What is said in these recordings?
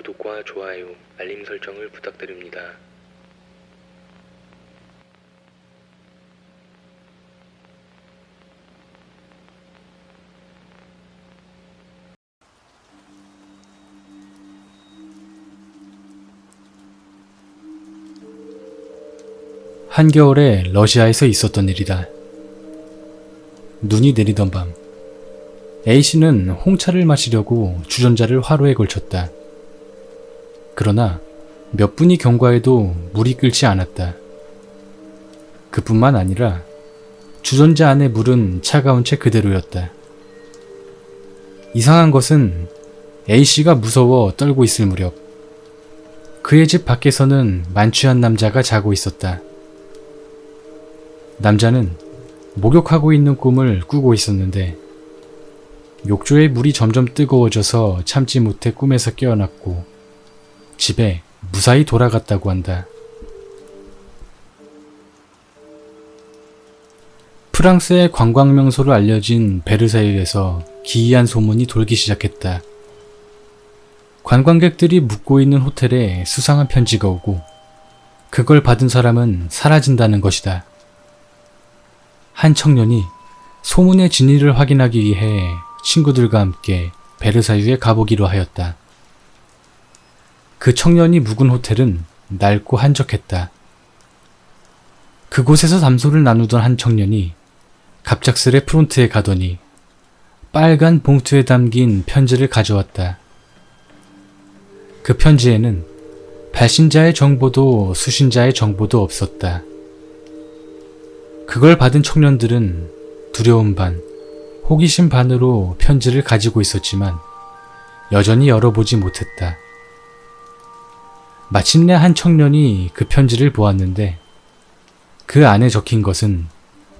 구독과 좋아요, 알림 설정을 부탁드립니다. 한겨울에 러시아에서 있었던 일이다. 눈이 내리던 밤, A씨는 홍차를 마시려고 주전자를 화로에 걸쳤다. 그러나 몇 분이 경과해도 물이 끓지 않았다. 그뿐만 아니라 주전자 안의 물은 차가운 채 그대로였다. 이상한 것은 A씨가 무서워 떨고 있을 무렵 그의 집 밖에서는 만취한 남자가 자고 있었다. 남자는 목욕하고 있는 꿈을 꾸고 있었는데 욕조의 물이 점점 뜨거워져서 참지 못해 꿈에서 깨어났고 집에 무사히 돌아갔다고 한다. 프랑스의 관광 명소로 알려진 베르사유에서 기이한 소문이 돌기 시작했다. 관광객들이 묵고 있는 호텔에 수상한 편지가 오고 그걸 받은 사람은 사라진다는 것이다. 한 청년이 소문의 진위를 확인하기 위해 친구들과 함께 베르사유에 가보기로 하였다. 그 청년이 묵은 호텔은 낡고 한적했다. 그곳에서 담소를 나누던 한 청년이 갑작스레 프론트에 가더니 빨간 봉투에 담긴 편지를 가져왔다. 그 편지에는 발신자의 정보도 수신자의 정보도 없었다. 그걸 받은 청년들은 두려움 반, 호기심 반으로 편지를 가지고 있었지만 여전히 열어보지 못했다. 마침내 한 청년이 그 편지를 보았는데 그 안에 적힌 것은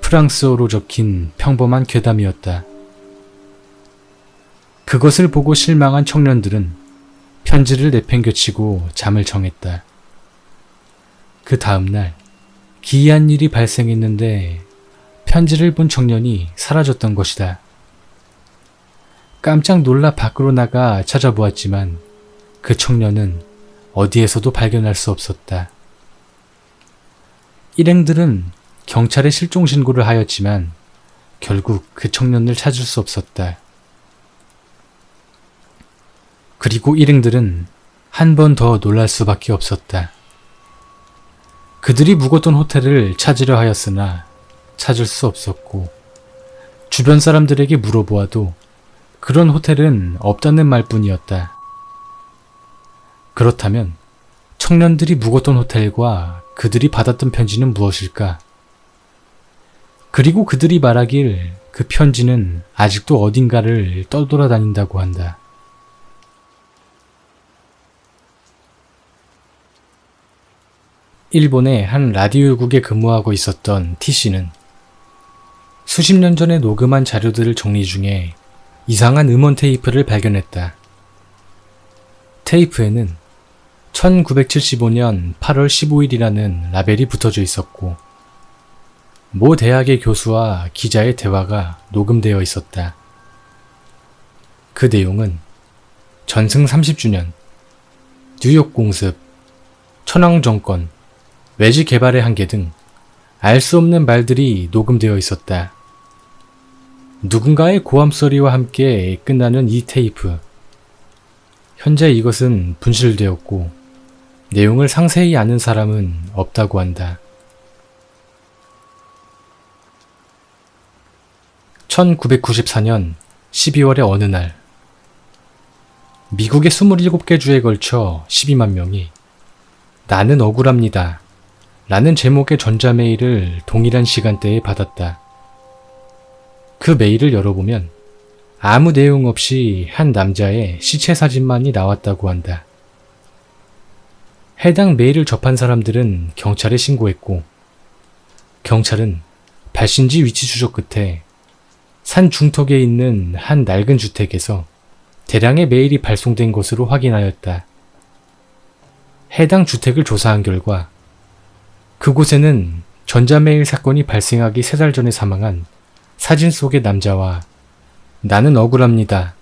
프랑스어로 적힌 평범한 괴담이었다. 그것을 보고 실망한 청년들은 편지를 내팽겨치고 잠을 정했다. 그 다음날 기이한 일이 발생했는데 편지를 본 청년이 사라졌던 것이다. 깜짝 놀라 밖으로 나가 찾아보았지만 그 청년은 어디에서도 발견할 수 없었다. 일행들은 경찰에 실종 신고를 하였지만 결국 그 청년을 찾을 수 없었다. 그리고 일행들은 한 번 더 놀랄 수밖에 없었다. 그들이 묵었던 호텔을 찾으려 하였으나 찾을 수 없었고 주변 사람들에게 물어보아도 그런 호텔은 없다는 말뿐이었다. 그렇다면 청년들이 묵었던 호텔과 그들이 받았던 편지는 무엇일까? 그리고 그들이 말하길 그 편지는 아직도 어딘가를 떠돌아다닌다고 한다. 일본의 한 라디오국에 근무하고 있었던 T씨는 수십 년 전에 녹음한 자료들을 정리 중에 이상한 음원 테이프를 발견했다. 테이프에는 1975년 8월 15일이라는 라벨이 붙어져 있었고, 모 대학의 교수와 기자의 대화가 녹음되어 있었다. 그 내용은 전승 30주년, 뉴욕 공습, 천황 정권, 외지 개발의 한계 등 알 수 없는 말들이 녹음되어 있었다. 누군가의 고함 소리와 함께 끝나는 이 테이프. 현재 이것은 분실되었고 내용을 상세히 아는 사람은 없다고 한다. 1994년 12월의 어느 날 미국의 27개 주에 걸쳐 12만 명이 나는 억울합니다. 라는 제목의 전자메일을 동일한 시간대에 받았다. 그 메일을 열어보면 아무 내용 없이 한 남자의 시체 사진만이 나왔다고 한다. 해당 메일을 접한 사람들은 경찰에 신고했고, 경찰은 발신지 위치 추적 끝에 산 중턱에 있는 한 낡은 주택에서 대량의 메일이 발송된 것으로 확인하였다. 해당 주택을 조사한 결과 그곳에는 전자메일 사건이 발생하기 세 달 전에 사망한 사진 속의 남자와 나는 억울합니다.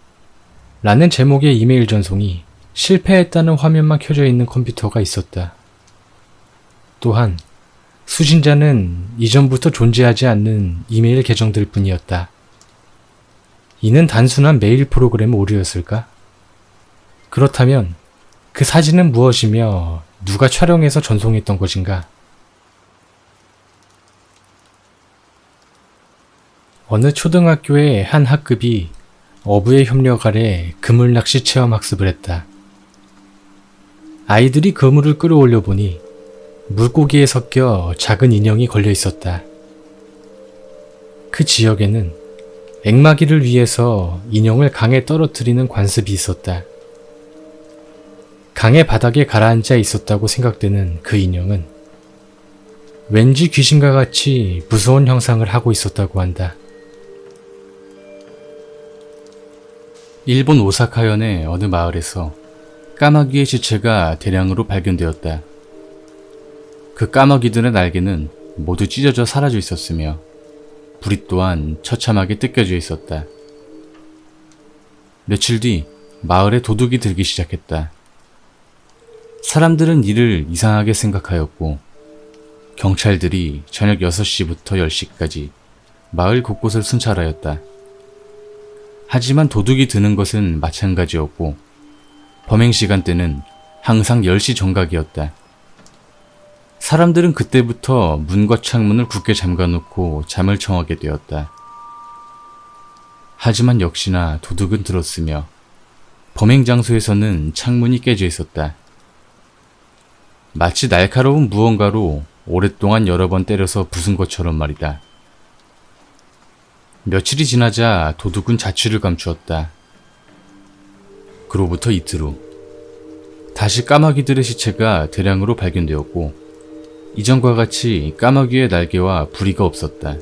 라는 제목의 이메일 전송이 실패했다는 화면만 켜져 있는 컴퓨터가 있었다. 또한 수신자는 이전부터 존재하지 않는 이메일 계정들 뿐이었다. 이는 단순한 메일 프로그램 오류였을까? 그렇다면 그 사진은 무엇이며 누가 촬영해서 전송했던 것인가? 어느 초등학교의 한 학급이 어부의 협력 아래 그물낚시 체험 학습을 했다. 아이들이 그물을 끌어올려 보니 물고기에 섞여 작은 인형이 걸려 있었다. 그 지역에는 액마기를 위해서 인형을 강에 떨어뜨리는 관습이 있었다. 강의 바닥에 가라앉아 있었다고 생각되는 그 인형은 왠지 귀신과 같이 무서운 형상을 하고 있었다고 한다. 일본 오사카현의 어느 마을에서 까마귀의 시체가 대량으로 발견되었다. 그 까마귀들의 날개는 모두 찢어져 사라져 있었으며 부리 또한 처참하게 뜯겨져 있었다. 며칠 뒤 마을에 도둑이 들기 시작했다. 사람들은 이를 이상하게 생각하였고 경찰들이 저녁 6시부터 10시까지 마을 곳곳을 순찰하였다. 하지만 도둑이 드는 것은 마찬가지였고 범행 시간대는 항상 10시 정각이었다. 사람들은 그때부터 문과 창문을 굳게 잠가놓고 잠을 청하게 되었다. 하지만 역시나 도둑은 들었으며 범행 장소에서는 창문이 깨져 있었다. 마치 날카로운 무언가로 오랫동안 여러 번 때려서 부순 것처럼 말이다. 며칠이 지나자 도둑은 자취를 감추었다. 그로부터 이틀 후, 다시 까마귀들의 시체가 대량으로 발견되었고, 이전과 같이 까마귀의 날개와 부리가 없었다.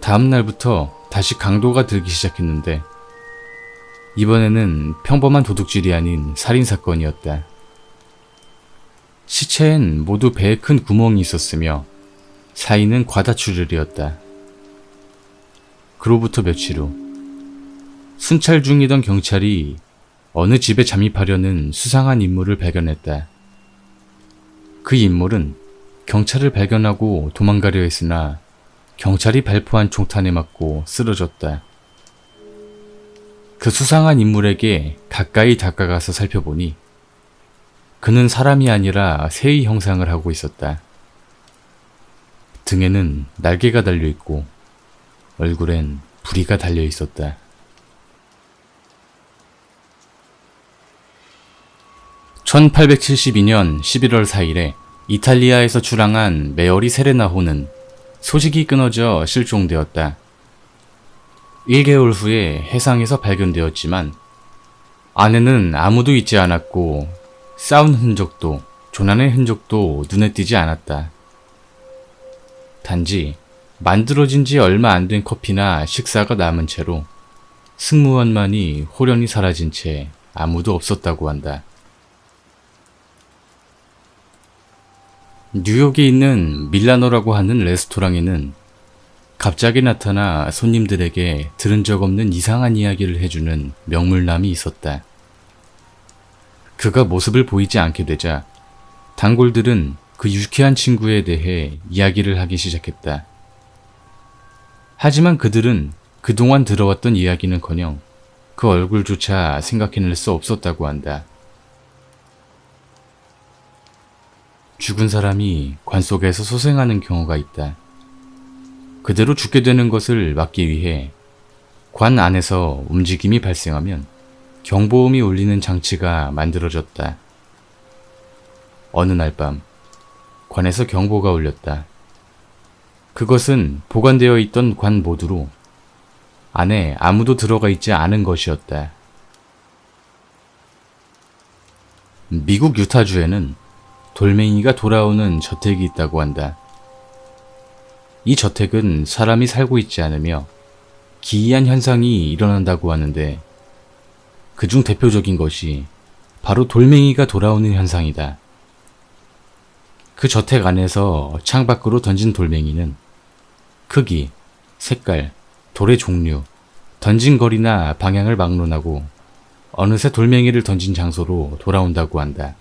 다음 날부터 다시 강도가 들기 시작했는데, 이번에는 평범한 도둑질이 아닌 살인사건이었다. 시체엔 모두 배에 큰 구멍이 있었으며, 사인은 과다출혈이었다. 그로부터 며칠 후, 순찰 중이던 경찰이 어느 집에 잠입하려는 수상한 인물을 발견했다. 그 인물은 경찰을 발견하고 도망가려 했으나 경찰이 발포한 총탄에 맞고 쓰러졌다. 그 수상한 인물에게 가까이 다가가서 살펴보니 그는 사람이 아니라 새의 형상을 하고 있었다. 등에는 날개가 달려 있고 얼굴엔 부리가 달려 있었다. (1872년 11월 4일에) 이탈리아에서 출항한 메어리 세레나호는 소식이 끊어져 실종되었다. 1개월 후에 해상에서 발견되었지만 안에는 아무도 있지 않았고 싸운 흔적도 조난의 흔적도 눈에 띄지 않았다. 단지 만들어진 지 얼마 안 된 커피나 식사가 남은 채로 승무원만이 호련히 사라진 채 아무도 없었다고 한다. 뉴욕에 있는 밀라노라고 하는 레스토랑에는 갑자기 나타나 손님들에게 들은 적 없는 이상한 이야기를 해주는 명물남이 있었다. 그가 모습을 보이지 않게 되자 단골들은 그 유쾌한 친구에 대해 이야기를 하기 시작했다. 하지만 그들은 그동안 들어왔던 이야기는커녕 그 얼굴조차 생각해낼 수 없었다고 한다. 죽은 사람이 관 속에서 소생하는 경우가 있다. 그대로 죽게 되는 것을 막기 위해 관 안에서 움직임이 발생하면 경보음이 울리는 장치가 만들어졌다. 어느 날 밤, 관에서 경보가 울렸다. 그것은 보관되어 있던 관 모두로 안에 아무도 들어가 있지 않은 것이었다. 미국 유타주에는 돌멩이가 돌아오는 저택이 있다고 한다. 이 저택은 사람이 살고 있지 않으며 기이한 현상이 일어난다고 하는데 그중 대표적인 것이 바로 돌멩이가 돌아오는 현상이다. 그 저택 안에서 창 밖으로 던진 돌멩이는 크기, 색깔, 돌의 종류, 던진 거리나 방향을 막론하고 어느새 돌멩이를 던진 장소로 돌아온다고 한다.